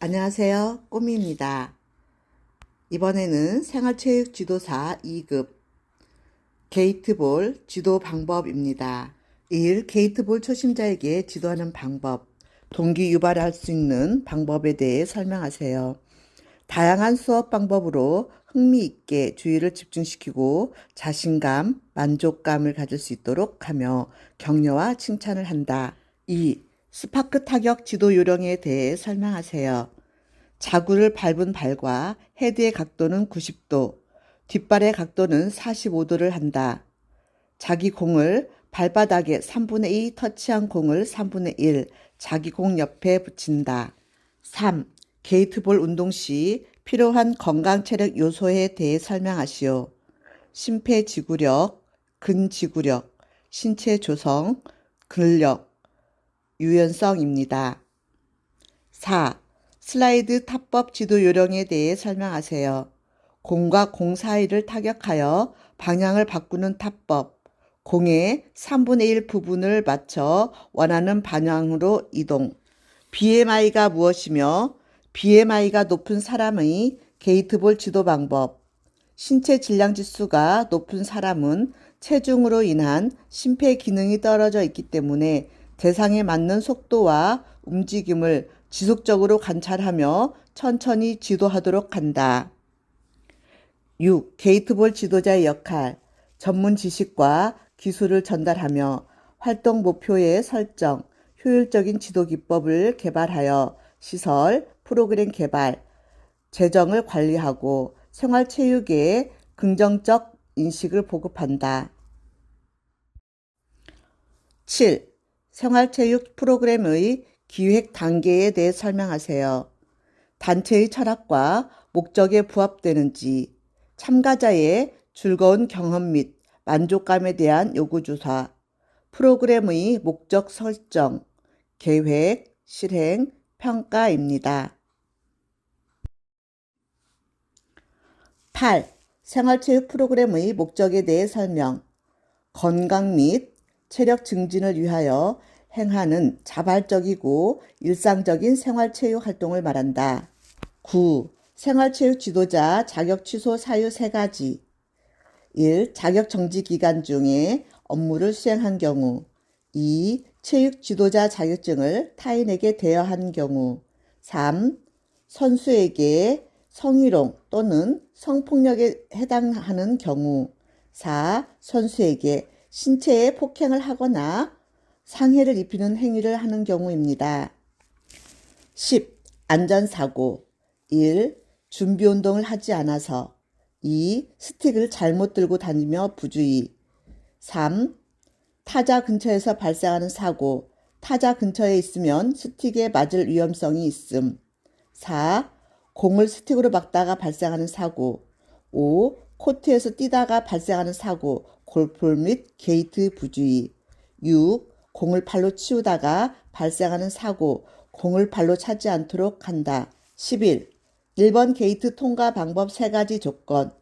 안녕하세요. 꼬미입니다. 이번에는 생활체육 지도사 2급 게이트볼 지도 방법입니다. 1. 게이트볼 초심자에게 지도하는 방법. 동기 유발할 수 있는 방법에 대해 설명하세요. 다양한 수업 방법으로 흥미있게 주의를 집중시키고 자신감, 만족감을 가질 수 있도록 하며 격려와 칭찬을 한다. 2. 스파크 타격 지도 요령에 대해 설명하세요. 자구를 밟은 발과 헤드의 각도는 90도, 뒷발의 각도는 45도를 한다. 자기 공을 발바닥에 3분의 2 터치한 공을 3분의 1 자기 공 옆에 붙인다. 3. 게이트볼 운동 시 필요한 건강 체력 요소에 대해 설명하시오. 심폐지구력, 근지구력, 신체 조성, 근력, 유연성입니다. 4. 슬라이드 탑법 지도 요령에 대해 설명하세요. 공과 공 사이를 타격하여 방향을 바꾸는 탑법. 공의 3분의 1 부분을 맞춰 원하는 방향으로 이동. BMI가 무엇이며 BMI가 높은 사람의 게이트볼 지도 방법. 신체 질량 지수가 높은 사람은 체중으로 인한 심폐 기능이 떨어져 있기 때문에 대상에 맞는 속도와 움직임을 지속적으로 관찰하며 천천히 지도하도록 한다. 6. 게이트볼 지도자의 역할. 전문 지식과 기술을 전달하며 활동 목표의 설정, 효율적인 지도 기법을 개발하여 시설, 프로그램 개발, 재정을 관리하고 생활체육에 긍정적 인식을 보급한다. 7. 생활체육 프로그램의 기획 단계에 대해 설명하세요. 단체의 철학과 목적에 부합되는지, 참가자의 즐거운 경험 및 만족감에 대한 요구조사, 프로그램의 목적 설정, 계획, 실행, 평가입니다. 8. 생활체육 프로그램의 목적에 대해 설명. 건강 및 체력 증진을 위하여 행하는 자발적이고 일상적인 생활체육 활동을 말한다. 9. 생활체육 지도자 자격 취소 사유 3가지. 1. 자격 정지 기간 중에 업무를 수행한 경우. 2. 체육 지도자 자격증을 타인에게 대여한 경우. 3. 선수에게 성희롱 또는 성폭력에 해당하는 경우. 4. 선수에게 신체에 폭행을 하거나 상해를 입히는 행위를 하는 경우입니다. 10. 안전사고 1. 준비운동을 하지 않아서 2. 스틱을 잘못 들고 다니며 부주의 3. 타자 근처에서 발생하는 사고 타자 근처에 있으면 스틱에 맞을 위험성이 있음 4. 공을 스틱으로 막다가 발생하는 사고 5. 코트에서 뛰다가 발생하는 사고 골프 및 게이트 부주의 6. 공을 발로 치우다가 발생하는 사고, 공을 발로 차지 않도록 한다. 11. 1번 게이트 통과 방법 3가지 조건.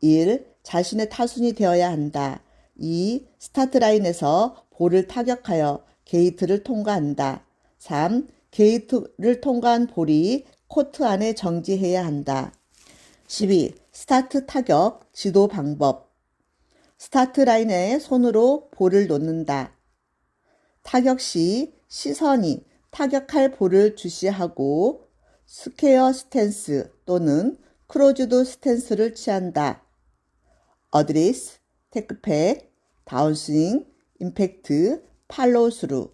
1. 자신의 타순이 되어야 한다. 2. 스타트 라인에서 볼을 타격하여 게이트를 통과한다. 3. 게이트를 통과한 볼이 코트 안에 정지해야 한다. 12. 스타트 타격 지도 방법. 스타트 라인에 손으로 볼을 놓는다. 타격 시 시선이 타격할 볼을 주시하고 스퀘어 스탠스 또는 크로즈드 스탠스를 취한다. 어드리스, 테크팩, 다운스윙, 임팩트, 팔로우스루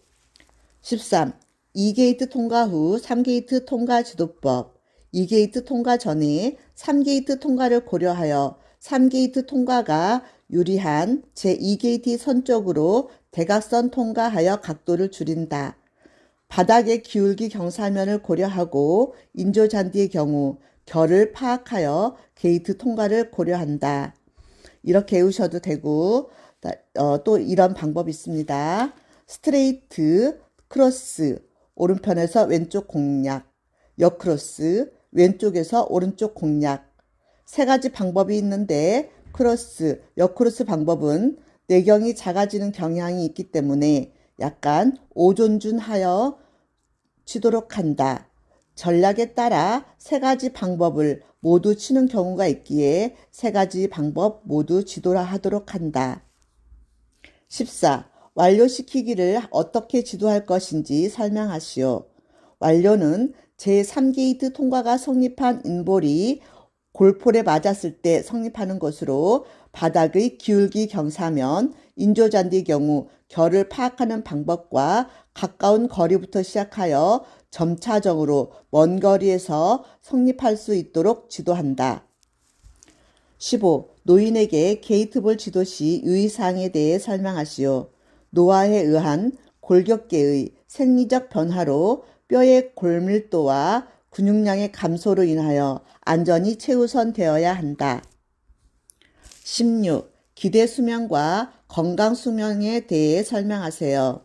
13. 2게이트 통과 후 3게이트 통과 지도법 2게이트 통과 전에 3게이트 통과를 고려하여 3게이트 통과가 유리한 제2게이트 선 쪽으로 대각선 통과하여 각도를 줄인다. 바닥의 기울기 경사면을 고려하고 인조잔디의 경우 결을 파악하여 게이트 통과를 고려한다. 이렇게 외우셔도 되고 어, 또 이런 방법이 있습니다. 스트레이트, 크로스, 오른편에서 왼쪽 공략, 역크로스, 왼쪽에서 오른쪽 공략. 세 가지 방법이 있는데 크로스, 역크로스 방법은 내경이 작아지는 경향이 있기 때문에 약간 오존준하여 치도록 한다. 전략에 따라 세 가지 방법을 모두 치는 경우가 있기에 세 가지 방법 모두 지도라 하도록 한다. 14. 완료시키기를 어떻게 지도할 것인지 설명하시오. 완료는 제3게이트 통과가 성립한 인볼이 골폴에 맞았을 때 성립하는 것으로 바닥의 기울기 경사면, 인조잔디 경우 결을 파악하는 방법과 가까운 거리부터 시작하여 점차적으로 먼 거리에서 성립할 수 있도록 지도한다. 15. 노인에게 게이트볼 지도 시 유의사항에 대해 설명하시오. 노화에 의한 골격계의 생리적 변화로 뼈의 골밀도와 근육량의 감소로 인하여 안전이 최우선 되어야 한다. 16. 기대 수명과 건강 수명에 대해 설명하세요.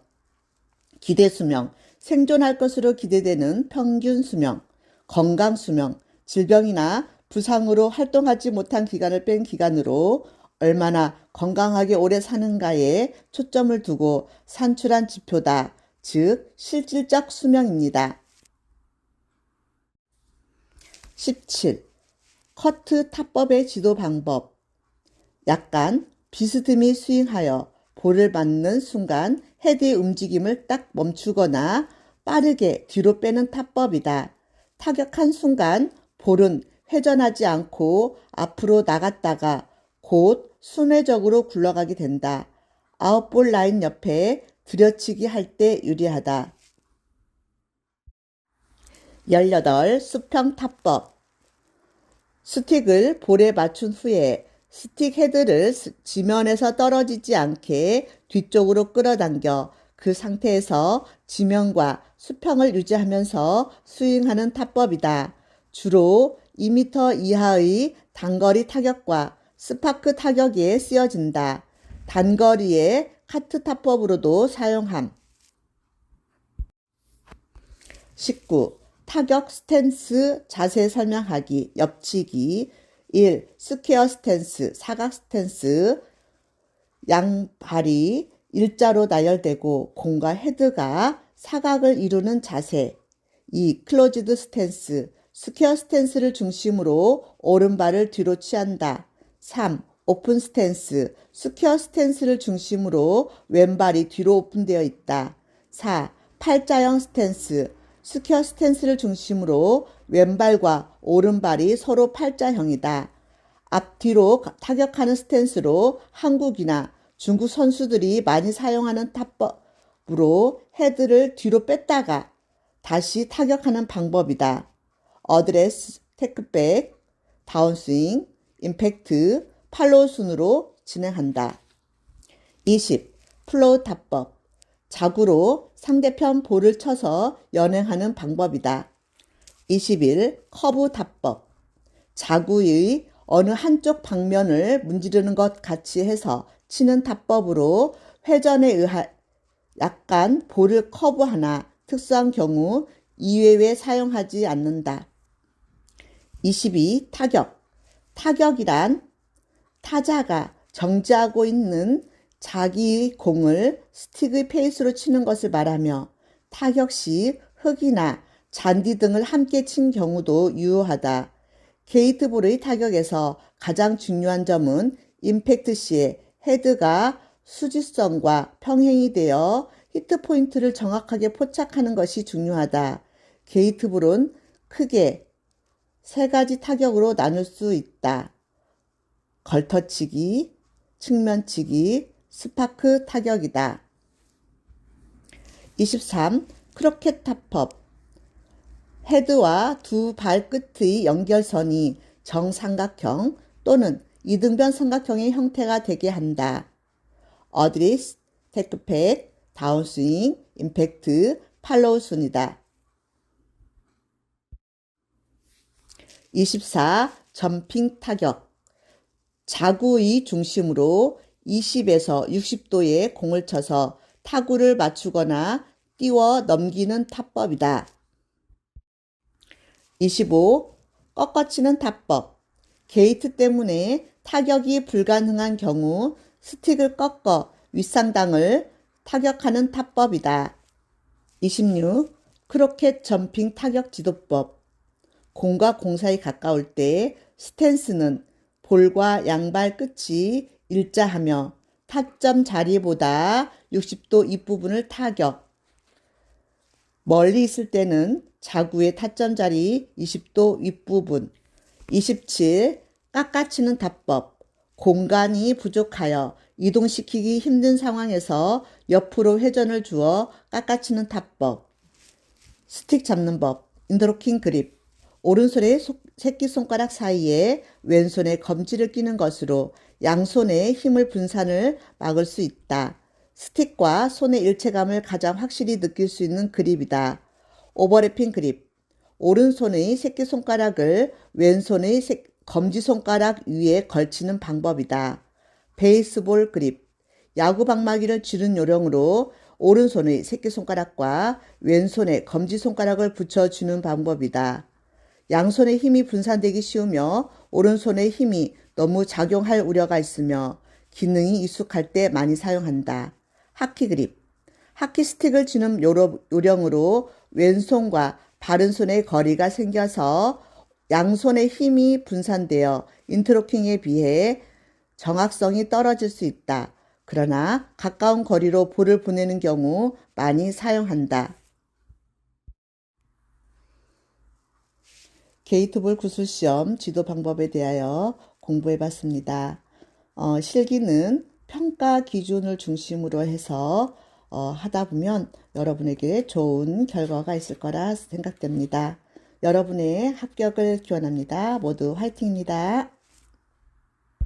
기대 수명, 생존할 것으로 기대되는 평균 수명, 건강 수명, 질병이나 부상으로 활동하지 못한 기간을 뺀 기간으로 얼마나 건강하게 오래 사는가에 초점을 두고 산출한 지표다. 즉, 실질적 수명입니다. 17. 커트 타법의 지도 방법. 약간 비스듬히 스윙하여 볼을 맞는 순간 헤드의 움직임을 딱 멈추거나 빠르게 뒤로 빼는 타법이다. 타격한 순간 볼은 회전하지 않고 앞으로 나갔다가 곧 순회적으로 굴러가게 된다. 아웃볼 라인 옆에 들여치기 할 때 유리하다. 18. 수평 타법. 스틱을 볼에 맞춘 후에 스틱 헤드를 스- 지면에서 떨어지지 않게 뒤쪽으로 끌어당겨 그 상태에서 지면과 수평을 유지하면서 스윙하는 타법이다. 주로 2m 이하의 단거리 타격과 스파크 타격에 쓰여진다. 단거리의 카트 타법으로도 사용함. 19. 타격 스탠스 자세 설명하기, 옆치기. 1. 스퀘어 스탠스, 사각 스탠스. 양발이 일자로 나열되고 공과 헤드가 사각을 이루는 자세. 2. 클로즈드 스탠스, 스퀘어 스탠스를 중심으로 오른발을 뒤로 취한다. 3. 오픈 스탠스, 스퀘어 스탠스를 중심으로 왼발이 뒤로 오픈되어 있다. 4. 팔자형 스탠스, 스퀘어 스탠스를 중심으로 왼발과 오른발이 서로 팔자형이다. 앞뒤로 타격하는 스탠스로 한국이나 중국 선수들이 많이 사용하는 타법으로 헤드를 뒤로 뺐다가 다시 타격하는 방법이다. 어드레스, 테크백, 다운스윙, 임팩트, 팔로우 순으로 진행한다. 20. 플로우 타법. 자구로 상대편 볼을 쳐서 연행하는 방법이다. 21. 커브 타법. 자구의 어느 한쪽 방면을 문지르는 것 같이 해서 치는 타법으로 회전에 의한 약간 볼을 커브하나 특수한 경우 이외에 사용하지 않는다. 22. 타격. 타격이란 타자가 정지하고 있는 자기 공을 스틱의 페이스로 치는 것을 말하며 타격 시 흙이나 잔디 등을 함께 친 경우도 유효하다. 게이트볼의 타격에서 가장 중요한 점은 임팩트 시에 헤드가 수직성과 평행이 되어 히트 포인트를 정확하게 포착하는 것이 중요하다. 게이트볼은 크게 세 가지 타격으로 나눌 수 있다. 걸터치기, 측면치기, 스파크 타격이다. 23. 크로켓 타법. 헤드와 두 발끝의 연결선이 정삼각형 또는 이등변 삼각형의 형태가 되게 한다. 어드리스, 테크팩, 다운스윙, 임팩트, 팔로우 순이다. 24. 점핑 타격. 자구의 중심으로 20에서 60도의 공을 쳐서 타구를 맞추거나 띄워 넘기는 타법이다. 25. 꺾어치는 타법. 게이트 때문에 타격이 불가능한 경우 스틱을 꺾어 윗상당을 타격하는 타법이다. 26. 크로켓 점핑 타격 지도법. 공과 공 사이 가까울 때 스탠스는 볼과 양발 끝이 일자하며 타점 자리보다 60도 입부분을 타격. 멀리 있을 때는 자구의 타점 자리 20도 윗부분. 27. 깎아치는 답법. 공간이 부족하여 이동시키기 힘든 상황에서 옆으로 회전을 주어 깎아치는 답법. 스틱 잡는 법. 인더로킹 그립. 오른손의 속- 새끼손가락 사이에 왼손의 검지를 끼는 것으로 양손의 힘을 분산을 막을 수 있다. 스틱과 손의 일체감을 가장 확실히 느낄 수 있는 그립이다. 오버래핑 그립. 오른손의 새끼손가락을 왼손의 새- 검지손가락 위에 걸치는 방법이다. 베이스볼 그립. 야구 방망이를 쥐는 요령으로 오른손의 새끼손가락과 왼손의 검지손가락을 붙여주는 방법이다. 양손의 힘이 분산되기 쉬우며 오른손의 힘이 너무 작용할 우려가 있으며 기능이 익숙할 때 많이 사용한다. 하키 그립. 하키 스틱을 쥐는 요령으로 왼손과 바른손의 거리가 생겨서 양손의 힘이 분산되어 인트로킹에 비해 정확성이 떨어질 수 있다. 그러나 가까운 거리로 볼을 보내는 경우 많이 사용한다. 게이트볼 구술 시험 지도 방법에 대하여 공부해 봤습니다. 어, 실기는 평가 기준을 중심으로 해서 어, 하다 보면 여러분에게 좋은 결과가 있을 거라 생각됩니다. 여러분의 합격을 기원합니다. 모두 화이팅입니다.